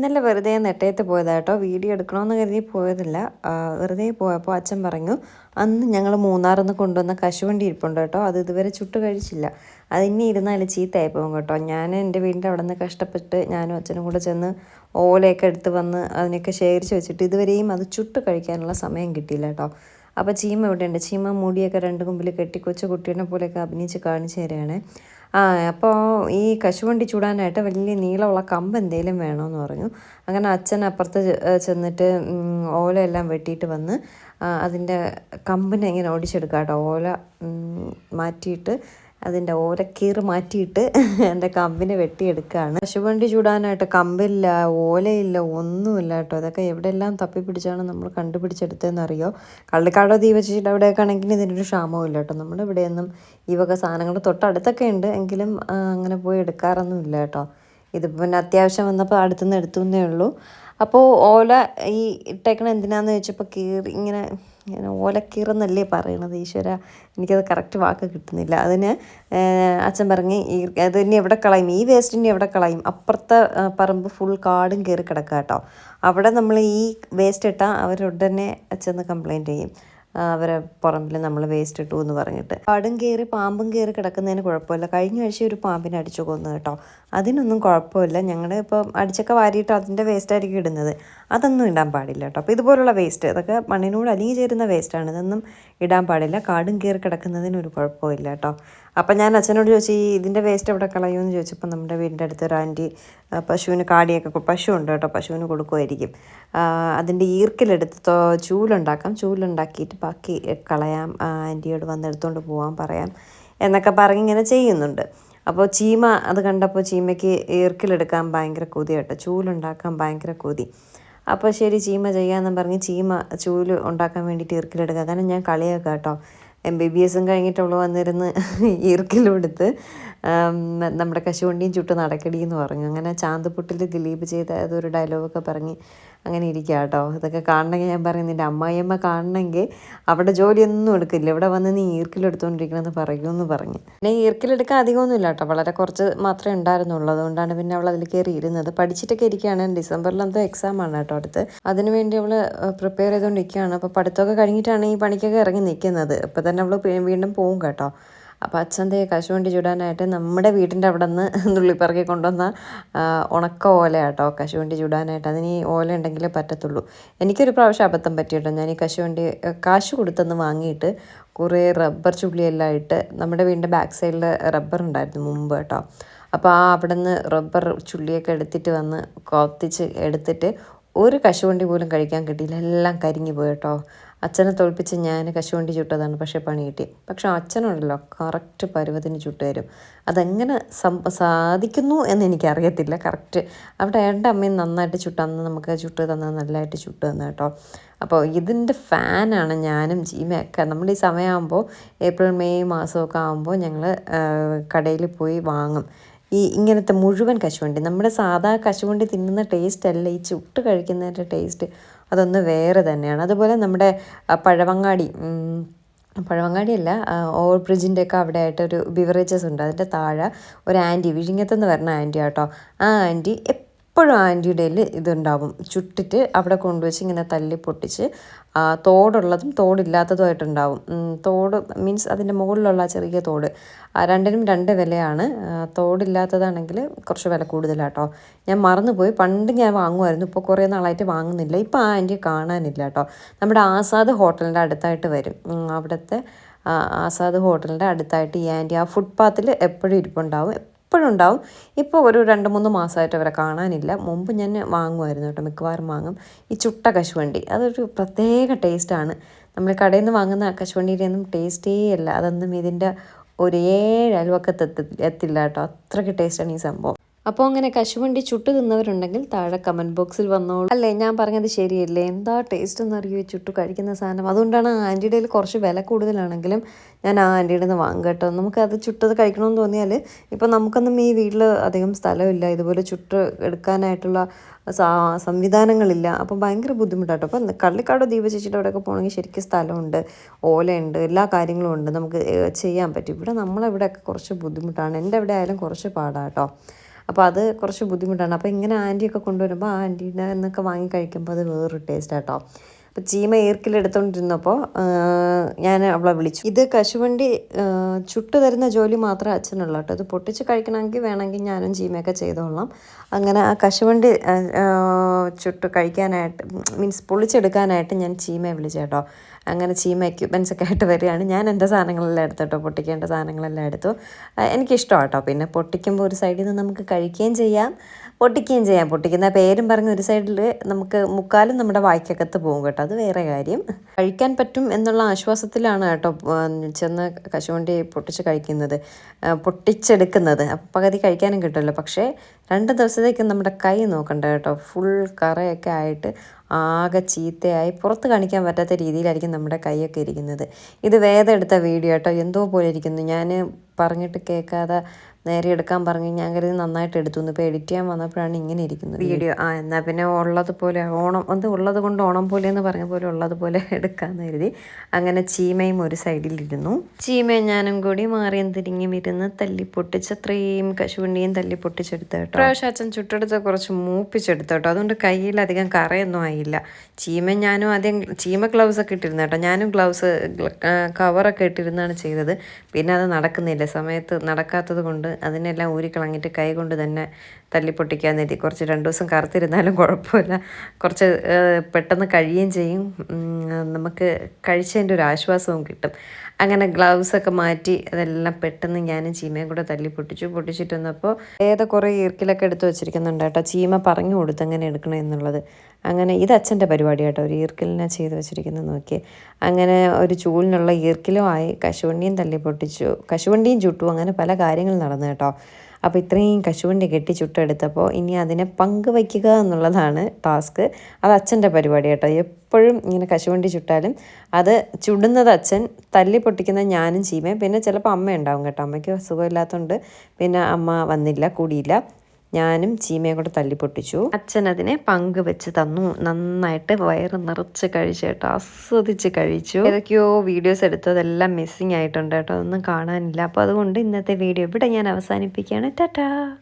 ഇന്നലെ വെറുതെ നെട്ടയത്ത് പോയതാട്ടോ വീഡിയോ എടുക്കണമെന്ന് കരുതി പോയതല്ല. വെറുതെ പോയപ്പോൾ അച്ഛൻ പറഞ്ഞു അന്ന് ഞങ്ങൾ മൂന്നാറിൽ നിന്ന് കൊണ്ടുവന്ന കശുവണ്ടി ഇരിപ്പുണ്ട് കേട്ടോ. അത് ഇതുവരെ ചുട്ട് കഴിച്ചില്ല. അത് ഇനി ഇരുന്നാൽ ചീത്തയായി പോകും കേട്ടോ. ഞാൻ എന്റെ വീടിന്റെ അവിടെ നിന്ന് കഷ്ടപ്പെട്ട് ഞാനും അച്ഛനും കൂടെ ചെന്ന് ഓലയൊക്കെ എടുത്ത് വന്ന് അതിനൊക്കെ ശേഖരിച്ച് വെച്ചിട്ട് ഇതുവരെയും അത് ചുട്ട് കഴിക്കാനുള്ള സമയം കിട്ടിയില്ല കേട്ടോ. അപ്പോൾ ചീമ ഇവിടെയുണ്ട് ചീമ മുടിയൊക്കെ രണ്ട് കുമ്പിൽ കെട്ടി കുട്ടീനെ പോലെയൊക്കെ അഭിനയിച്ച് കാണിച്ചു തരികയാണ് ആ അപ്പോൾ ഈ കശുവണ്ടി ചൂടാനായിട്ട് വലിയ നീളമുള്ള കമ്പ് എന്തെങ്കിലും വേണമെന്ന് പറഞ്ഞു. അങ്ങനെ അച്ഛൻ അപ്പുറത്ത് ചെന്നിട്ട് ഓലയെല്ലാം വെട്ടിയിട്ട് വന്ന് അതിന്റെ കമ്പിനെ ഇങ്ങനെ ഓടിച്ചെടുക്കാം കേട്ടോ ഓല മാറ്റിയിട്ട് അതിന്റെ ഓലക്കീറ് മാറ്റിയിട്ട് എന്റെ കമ്പിനെ വെട്ടിയെടുക്കുകയാണ്. കശുവണ്ടി ചൂടാനായിട്ട് കമ്പില്ല ഓലയില്ല ഒന്നുമില്ല കേട്ടോ. അതൊക്കെ എവിടെയെല്ലാം തപ്പിപ്പിടിച്ചാണ് നമ്മൾ കണ്ടുപിടിച്ചെടുത്തതെന്ന് അറിയോ കള്ളിക്കാടോ തീ വെച്ചിട്ട് അവിടെയൊക്കെ ആണെങ്കിൽ ഇതിനൊരു ക്ഷാമവും ഇല്ല കേട്ടോ. നമ്മുടെ ഇവിടെയൊന്നും ഈ വക സാധനങ്ങൾ തൊട്ടടുത്തൊക്കെ ഉണ്ട് എങ്കിലും അങ്ങനെ പോയി എടുക്കാറൊന്നും ഇല്ല കേട്ടോ. ഇതിപ്പോൾ പിന്നെ അത്യാവശ്യം വന്നപ്പോൾ അടുത്തുനിന്ന് എടുത്തു എന്നേ ഉള്ളൂ. അപ്പോൾ ഓല ഈ ഇട്ടേക്കണ എന്തിനാന്ന് ചോദിച്ചപ്പോൾ കീറി ഇങ്ങനെ ഇങ്ങനെ ഓലക്കീറെന്നല്ലേ പറയണത് ഈശ്വര? എനിക്കത് കറക്റ്റ് വാക്ക് കിട്ടുന്നില്ല. അതിന് അച്ഛൻ പറഞ്ഞ് ഈ അത് ഇനി എവിടെ കളയും? ഈ വേസ്റ്റ് ഇനി എവിടെ കളയും? അപ്പുറത്തെ പറമ്പ് ഫുൾ കാടും കയറി കിടക്കുക കേട്ടോ അവിടെ നമ്മൾ ഈ വേസ്റ്റ് ഇട്ടാൽ അവരുടനെ ചെന്ന് കംപ്ലൈന്റ് ചെയ്യും. അവരെ പറമ്പിൽ നമ്മൾ വേസ്റ്റ് ഇട്ടു എന്ന് പറഞ്ഞിട്ട്. പാടും കയറി പാമ്പും കയറി കിടക്കുന്നതിന് കുഴപ്പമില്ല. കഴിഞ്ഞ ആഴ്ച ഒരു പാമ്പിനെ അടിച്ചു കൊന്നു കേട്ടോ. അതിനൊന്നും കുഴപ്പമില്ല. ഞങ്ങൾ ഇപ്പം അടിച്ചൊക്കെ വാരിയിട്ട് അതിന്റെ വേസ്റ്റ് ആയിരിക്കും ഇടുന്നത്. അതൊന്നും ഇടാൻ പാടില്ല കേട്ടോ. അപ്പോൾ ഇതുപോലുള്ള വേസ്റ്റ് അതൊക്കെ മണ്ണിനോട് അലിഞ്ഞു ചേരുന്ന വേസ്റ്റാണ് ഇതൊന്നും ഇടാൻ പാടില്ല. കാടും കയറി കിടക്കുന്നതിന് ഒരു കുഴപ്പമില്ല കേട്ടോ. അപ്പം ഞാൻ അച്ഛനോട് ചോദിച്ചു ഈ ഇതിന്റെ വേസ്റ്റ് എവിടെ കളയുമെന്ന് ചോദിച്ചപ്പോൾ നമ്മുടെ വീടിന്റെ അടുത്ത് ഒരു ആന്റി പശുവിന് കാടിയൊക്കെ പശു ഉണ്ട് കേട്ടോ. പശുവിന് കൊടുക്കുമായിരിക്കും അതിന്റെ ഈർക്കിലെടുത്ത് ചൂലുണ്ടാക്കാം. ചൂലുണ്ടാക്കിയിട്ട് ബാക്കി കളയാം. ആന്റിയോട് വന്ന് എടുത്തുകൊണ്ട് പോകാൻ പറയാം എന്നൊക്കെ പറഞ്ഞ് ഇങ്ങനെ ചെയ്യുന്നുണ്ട്. അപ്പോൾ ചീമ അത് കണ്ടപ്പോൾ ചീമയ്ക്ക് ഈർക്കിലെടുക്കാൻ ഭയങ്കര കൊതി കേട്ടോ. ചൂലുണ്ടാക്കാൻ ഭയങ്കര കൊതി. അപ്പോൾ ശരി ചീമ ചെയ്യാമെന്നും പറഞ്ഞ് ചീമ ചൂൽ ഉണ്ടാക്കാൻ വേണ്ടിയിട്ട് ഈർക്കിലെടുക്കുക കാരണം ഞാൻ കളിയാക്കാം കേട്ടോ എം ബി ബി എസും കഴിഞ്ഞിട്ടുള്ളൂ വന്നിരുന്ന് ഈർക്കിലെടുത്ത് നമ്മുടെ കശുവണ്ടിയും ചുട്ട് നടക്കടി എന്ന് പറഞ്ഞു. അങ്ങനെ ചാന്തുപുട്ടിൽ ദിലീപ് ചെയ്ത അതൊരു ഡയലോഗൊക്കെ പറഞ്ഞ് അങ്ങനെ ഇരിക്കുക കേട്ടോ ഇതൊക്കെ കാണണമെങ്കിൽ ഞാൻ പറയും നിന്റെ അമ്മായിയമ്മ കാണണമെങ്കിൽ അവിടെ ജോലിയൊന്നും എടുക്കില്ല. ഇവിടെ വന്ന് നീ ഈർക്കിലെടുത്തുകൊണ്ടിരിക്കണമെന്ന് പറയുമെന്ന് പറഞ്ഞ്. പിന്നെ ഈർക്കിലെടുക്കാൻ അധികമൊന്നുമില്ല കേട്ടോ വളരെ കുറച്ച് മാത്രമേ ഉണ്ടായിരുന്നുള്ളൂ. അതുകൊണ്ടാണ് പിന്നെ അവൾ അതിൽ കയറി ഇരുന്നത്. പഠിച്ചിട്ടൊക്കെ ഇരിക്കുകയാണ്. ഡിസംബറിൽ എന്തോ എക്സാം ആണ് കേട്ടോ അടുത്ത്. അതിനുവേണ്ടി അവൾ പ്രിപ്പയർ ചെയ്തുകൊണ്ടിരിക്കുകയാണ്. അപ്പോൾ പഠിത്തമൊക്കെ കഴിഞ്ഞിട്ടാണ് ഈ പണിക്കൊക്കെ ഇറങ്ങി നിൽക്കുന്നത്. അപ്പോൾ തന്നെ അവൾ വീണ്ടും പോവും കേട്ടോ. അപ്പോൾ അച്ഛന്റെ കശുവണ്ടി ചുടാനായിട്ട് നമ്മുടെ വീടിന്റെ അവിടെ നിന്ന് നുള്ളിപ്പറക്കി കൊണ്ടുവന്ന ഉണക്ക ഓല കേട്ടോ കശുവണ്ടി ചുടാനായിട്ട്. അതിന് ഈ ഓല ഉണ്ടെങ്കിലേ പറ്റത്തുള്ളൂ. എനിക്കൊരു പ്രാവശ്യം അബദ്ധം പറ്റിയിട്ടോ ഞാൻ ഈ കശുവണ്ടി കാശ് കൊടുത്തെന്ന് വാങ്ങിയിട്ട് കുറേ റബ്ബർ ചുള്ളിയെല്ലാം ഇട്ട് നമ്മുടെ വീടിന്റെ ബാക്ക് സൈഡിൽ റബ്ബർ ഉണ്ടായിരുന്നു മുമ്പ് കേട്ടോ. അപ്പോൾ ആ അവിടെ നിന്ന് റബ്ബർ ചുള്ളിയൊക്കെ എടുത്തിട്ട് വന്ന് കൊത്തിച്ച് എടുത്തിട്ട് ഒരു കശുവണ്ടി പോലും കഴിക്കാൻ കിട്ടിയില്ല. എല്ലാം കരിഞ്ഞു പോയി കേട്ടോ. അച്ഛനെ തോൽപ്പിച്ച് ഞാൻ കശുവണ്ടി ചുട്ടതാണ് പക്ഷേ പണി കിട്ടി. പക്ഷേ അച്ഛനുണ്ടല്ലോ കറക്റ്റ് പരുവത്തിന് ചുട്ട് തരും. അതെങ്ങനെ സം സാധിക്കുന്നു എന്ന് എനിക്കറിയത്തില്ല കറക്റ്റ്. അവിടെ എന്റെ അമ്മയും നന്നായിട്ട് ചുട്ടന്ന് നമുക്ക് ചുട്ട് തന്നത് നല്ലതായിട്ട് ചുട്ട് തന്നു കേട്ടോ. അപ്പോൾ ഇതിന്റെ ഫാനാണ് ഞാനും ജീമയൊക്കെ നമ്മൾ ഈ സമയമാകുമ്പോൾ ഏപ്രിൽ മെയ് മാസമൊക്കെ ആകുമ്പോൾ ഞങ്ങൾ കടയിൽ പോയി വാങ്ങും. ഈ ഇങ്ങനത്തെ മുഴുവൻ കശുവണ്ടി നമ്മുടെ സാധാ കശുവണ്ടി തിന്നുന്ന ടേസ്റ്റ് അല്ല ഈ ചുട്ട് കഴിക്കുന്നതിന്റെ ടേസ്റ്റ് അതൊന്ന് വേറെ തന്നെയാണ്. അതുപോലെ നമ്മുടെ പഴവങ്ങാടി പഴവങ്ങാടിയല്ല ഓവർ ബ്രിഡ്ജിന്റെ ഒക്കെ അവിടെ ആയിട്ട് ഒരു ബിവറേജസ് ഉണ്ട്. അതിന്റെ താഴെ ഒരു ആന്റി വിഴിഞ്ഞത്തെന്ന് പറഞ്ഞ ആന്റി ആട്ടോ ആ ആന്റി എപ്പോഴും ആന്റിയുടെ ഇതുണ്ടാവും. ചുട്ടിട്ട് അവിടെ കൊണ്ടുവച്ച് ഇങ്ങനെ തല്ലി പൊട്ടിച്ച് തോടുള്ളതും തോടില്ലാത്തതുമായിട്ടുണ്ടാവും. തോട് മീൻസ് അതിന്റെ മുകളിലുള്ള ചെറിയ തോട്. രണ്ടിനും രണ്ട് വിലയാണ്. തോടില്ലാത്തതാണെങ്കിൽ കുറച്ച് വില കൂടുതലാട്ടോ. ഞാൻ മറന്നുപോയി. പണ്ട് ഞാൻ വാങ്ങുമായിരുന്നു. ഇപ്പോൾ കുറേ നാളായിട്ട് വാങ്ങുന്നില്ല. ഇപ്പോൾ ആ ആന്റി കാണാനില്ല കേട്ടോ. നമ്മുടെ ആസാദ് ഹോട്ടലിന്റെ അടുത്തായിട്ട് വരും. അവിടുത്തെ ആസാദ് ഹോട്ടലിന്റെ അടുത്തായിട്ട് ഈ ആന്റി ആ ഫുട്പാത്തിൽ എപ്പോഴും ഇരിപ്പുണ്ടാവും. എപ്പോഴും ഉണ്ടാവും. ഇപ്പോൾ ഒരു രണ്ട് മൂന്ന് മാസമായിട്ട് അവരെ കാണാനില്ല. മുമ്പ് ഞാൻ വാങ്ങുമായിരുന്നു കേട്ടോ മിക്കവാറും വാങ്ങും. ഈ ചുട്ട കശുവണ്ടി അതൊരു പ്രത്യേക ടേസ്റ്റാണ് നമ്മൾ കടയിൽ നിന്ന് വാങ്ങുന്ന കശുവണ്ടിയുടെ ഒന്നും ടേസ്റ്റേ അല്ല. അതൊന്നും ഇതിന്റെ ഒരേ എത്തി എത്തില്ല കേട്ടോ. അത്രയ്ക്ക് ടേസ്റ്റാണ് ഈ സംഭവം. അപ്പോൾ അങ്ങനെ കശുവണ്ടി ചുട്ടു തിന്നവരുണ്ടെങ്കിൽ താഴെ കമന്റ് ബോക്സിൽ വന്നോളൂ. അല്ലേ ഞാൻ പറഞ്ഞത് ശരിയല്ലേ? എന്താ ടേസ്റ്റ് എന്നറിയോ ചുട്ടു കഴിക്കുന്ന സാധനം? അതുകൊണ്ടാണ് ആന്റിയുടെ കുറച്ച് വില കൂടുതലാണെങ്കിലും ഞാൻ ആ ആന്റിയുടെ നിന്ന് വാങ്ങും കേട്ടോ. നമുക്കത് ചുട്ടത് കഴിക്കണമെന്ന് തോന്നിയാൽ ഇപ്പോൾ നമുക്കൊന്നും ഈ വീട്ടിൽ അധികം സ്ഥലമില്ല. ഇതുപോലെ ചുട്ട് എടുക്കാനായിട്ടുള്ള സംവിധാനങ്ങളില്ല. അപ്പോൾ ഭയങ്കര ബുദ്ധിമുട്ടാട്ടോ. അപ്പം കള്ളിക്കാടോ ദീപ ചേച്ചിയുടെ അവിടെയൊക്കെ പോകണമെങ്കിൽ ശരിക്കും സ്ഥലമുണ്ട്. ഓലയുണ്ട് എല്ലാ കാര്യങ്ങളും ഉണ്ട്. നമുക്ക് ചെയ്യാൻ പറ്റും. ഇവിടെ നമ്മളിവിടെയൊക്കെ കുറച്ച് ബുദ്ധിമുട്ടാണ്? എന്റെ അവിടെ ആയാലും കുറച്ച് പാടാട്ടോ. അപ്പോൾ അത് കുറച്ച് ബുദ്ധിമുട്ടാണ്. അപ്പോൾ ഇങ്ങനെ ആന്റിയൊക്കെ കൊണ്ടുവരുമ്പോൾ ആ ആന്റീന്റെ വാങ്ങി കഴിക്കുമ്പോൾ അത് വേറൊരു ടേസ്റ്റ് കേട്ടോ അപ്പോൾ ചീമ ഈർക്കിലെടുത്തോണ്ടിരുന്നപ്പോൾ ഞാൻ അവളെ വിളിച്ചു. ഇത് കശുവണ്ടി ചുട്ട് തരുന്ന ജോലി മാത്രമേ അച്ഛനുള്ളൂ കേട്ടോ. ഇത് പൊട്ടിച്ച് കഴിക്കണമെങ്കിൽ വേണമെങ്കിൽ ഞാനും ചീമയൊക്കെ ചെയ്തോളാം. അങ്ങനെ ആ കശുവണ്ടി ചുട്ട് കഴിക്കാനായിട്ട് മീൻസ് പൊളിച്ചെടുക്കാനായിട്ട് ഞാൻ ചീമയെ വിളിച്ചു കേട്ടോ. അങ്ങനെ ചീമ എക്യുപ്മെൻസ് ഒക്കെ ആയിട്ട് വരികയാണ്. ഞാൻ എന്റെ സാധനങ്ങളെല്ലാം എടുത്തു കേട്ടോ പൊട്ടിക്കേണ്ട സാധനങ്ങളെല്ലാം എടുത്തു. എനിക്കിഷ്ടം കേട്ടോ പിന്നെ പൊട്ടിക്കുമ്പോൾ ഒരു സൈഡിൽ നിന്ന് നമുക്ക് കഴിക്കുകയും ചെയ്യാം പൊട്ടിക്കുകയും ചെയ്യാം. പൊട്ടിക്കുന്ന പേരും പറഞ്ഞ് ഒരു സൈഡിൽ നമുക്ക് മുക്കാലും നമ്മുടെ വായ്ക്കകത്ത് പോകും കേട്ടോ. അത് വേറെ കാര്യം. കഴിക്കാൻ പറ്റും എന്നുള്ള ആശ്വാസത്തിലാണ് കേട്ടോ ചെന്ന് കശുവണ്ടി പൊട്ടിച്ച് കഴിക്കുന്നത് പൊട്ടിച്ചെടുക്കുന്നത്. പകുതി കഴിക്കാനും കിട്ടുമല്ലോ. പക്ഷേ രണ്ട് ദിവസത്തേക്ക് നമ്മുടെ കൈ നോക്കണ്ട കേട്ടോ. ഫുൾ കറയൊക്കെ ആയിട്ട് ആകെ ചീത്തയായി പുറത്ത് കാണിക്കാൻ പറ്റാത്ത രീതിയിലായിരിക്കും നമ്മുടെ കൈയൊക്കെ ഇരിക്കുന്നത്. ഇത് വേദം എടുത്ത വീഡിയോ കേട്ടോ. എന്തോ പോലെ ഇരിക്കുന്നു. ഞാൻ പറഞ്ഞിട്ട് കേൾക്കാതെ നേരെ എടുക്കാൻ പറഞ്ഞു ഞാൻ കരുതി നന്നായിട്ട് എടുത്തു. ഇപ്പോൾ എഡിറ്റ് ചെയ്യാൻ വന്നപ്പോഴാണ് ഇങ്ങനെ ഇരിക്കുന്നത്. വീഡിയോ ആ എന്നാൽ പിന്നെ ഉള്ളതുപോലെ ഓണം എന്ത് ഉള്ളത് കൊണ്ട് ഓണം പോലെ എന്ന് പറഞ്ഞ പോലെ ഉള്ളതുപോലെ എടുക്കാമെന്ന് കരുതി. അങ്ങനെ ചീമയും ഒരു സൈഡിലിരുന്നു ചീമയും ഞാനും കൂടി മാറിയും തിരിഞ്ഞും ഇരുന്ന് തല്ലി കശുവണ്ടിയും തല്ലി പൊട്ടിച്ചെടുത്ത കേട്ടോ. പ്രാവശ്യം അച്ഛൻ ചുട്ടെടുത്ത് കുറച്ച് മൂപ്പിച്ചെടുത്തു കേട്ടോ. അതുകൊണ്ട് കയ്യിലധികം കറയൊന്നും ആയില്ല. ചീമ ഞാനും ആദ്യം ചീമ ഗ്ലൗസ് ഒക്കെ ഇട്ടിരുന്നു കേട്ടോ. ഞാനും ഗ്ലൗസ് കവറൊക്കെ ഇട്ടിരുന്നാണ് ചെയ്തത്. പിന്നെ അത് നടക്കുന്നില്ല. സമയത്ത് നടക്കാത്തത് കൊണ്ട് അതിനെല്ലാം ഊരിക്കളഞ്ഞിട്ട് കൈ കൊണ്ട് തന്നെ തല്ലി പൊട്ടിക്കാൻ നേരി കുറച്ച് രണ്ട് ദിവസം കറുത്തിരുന്നാലും കുഴപ്പമില്ല. കുറച്ച് പെട്ടെന്ന് കഴിയുകയും ചെയ്യും. നമുക്ക് കഴിച്ചതിന്റെ ഒരു ആശ്വാസവും കിട്ടും. അങ്ങനെ ഗ്ലൗസ് ഒക്കെ മാറ്റി അതെല്ലാം പെട്ടെന്ന് ഞാൻ ചീമയും കൂടെ തല്ലി പൊട്ടിച്ചു. പൊട്ടിച്ചിട്ട് വന്നപ്പോൾ ഏതോ കുറേ ഈർക്കിലൊക്കെ എടുത്ത് വെച്ചിരിക്കുന്നുണ്ട് കേട്ടോ. ചീമ പറഞ്ഞു കൊടുത്ത് അങ്ങനെ എടുക്കണം എന്നുള്ളത്. അങ്ങനെ ഇത് അച്ഛന്റെ പരിപാടി കേട്ടോ. ഒരു ഈർക്കിലിനെ ചെയ്ത് വെച്ചിരിക്കുന്നത് നോക്കി അങ്ങനെ ഒരു ചൂലിനുള്ള ഈർക്കിലും ആയി കശുവണ്ടിയും തല്ലി പൊട്ടിച്ചു. കശുവണ്ടിയും ചുട്ടു. അങ്ങനെ പല കാര്യങ്ങൾ നടന്നു കേട്ടോ. അപ്പോൾ ഇത്രയും കശുവണ്ടി കെട്ടി ചുട്ടെടുത്തപ്പോൾ ഇനി അതിനെ പങ്കുവയ്ക്കുക എന്നുള്ളതാണ് ടാസ്ക് അത് അച്ഛന്റെ പരിപാടി കേട്ടോ. എപ്പോഴും ഇങ്ങനെ കശുവണ്ടി ചുട്ടാലും അത് ചുടുന്നത് അച്ഛൻ തല്ലി പൊട്ടിക്കുന്ന ഞാനും ചീമയും. പിന്നെ ചിലപ്പോൾ അമ്മ ഉണ്ടാവും കേട്ടോ. അമ്മയ്ക്ക് സുഖമില്ലാത്തതുകൊണ്ട് പിന്നെ അമ്മ വന്നില്ല കൂടിയില്ല. ഞാനും ചീമയും കൂടെ തല്ലി പൊട്ടിച്ചു അച്ഛൻ അതിനെ പങ്ക് വെച്ച് തന്നു. നന്നായിട്ട് വയറ് നിറച്ച് കഴിച്ചു കേട്ടോ ആസ്വദിച്ച് കഴിച്ചു. ഏതൊക്കെയോ വീഡിയോസ് എടുത്തു അതെല്ലാം മിസ്സിങ് ആയിട്ടുണ്ട് കേട്ടോ ഒന്നും കാണാനില്ല. അപ്പോൾ അതുകൊണ്ട് ഇന്നത്തെ വീഡിയോ ഇവിടെ ഞാൻ അവസാനിപ്പിക്കുകയാണ്. ടാറ്റാ!